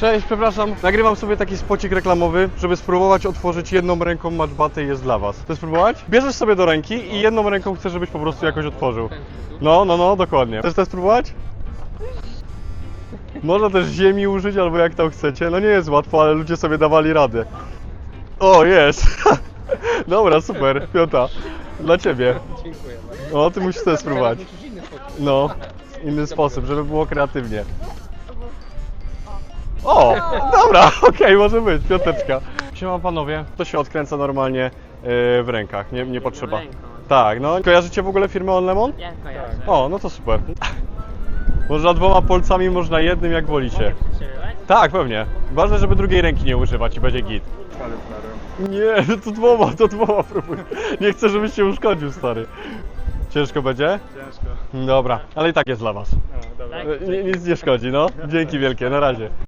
Cześć, przepraszam. Nagrywam sobie taki spocik reklamowy, żeby spróbować otworzyć jedną ręką matchbatę jest dla was. Chcesz spróbować? Bierzesz sobie do ręki i jedną ręką chcę, żebyś po prostu jakoś otworzył. No, no, no, dokładnie. Chcesz też spróbować? Można też ziemi użyć, albo jak tam chcecie. No nie jest łatwo, ale ludzie sobie dawali radę. O, jest! Dobra, super, piąta. Dla ciebie. Dziękuję bardzo. O, ty musisz też spróbować. No, inny sposób, żeby było kreatywnie. O, dobra, okej, może być, piąteczka. Siema panowie, to się odkręca normalnie e, w rękach, nie, nie potrzeba. ręką. Tak, no, kojarzycie w ogóle firmę On Lemon? Ja kojarzę. O, no to super. Można dwoma polcami, można jednym, jak wolicie. Tak, pewnie. Ważne, żeby drugiej ręki nie używać i będzie git. Nie, no to dwoma, to dwoma próbuj. Nie chcę, żebyś się uszkodził, stary. Ciężko będzie? Ciężko. Dobra, ale i tak jest dla was. No, dobra. Tak? E, ni- Nic nie szkodzi, no. Dzięki wielkie, na razie.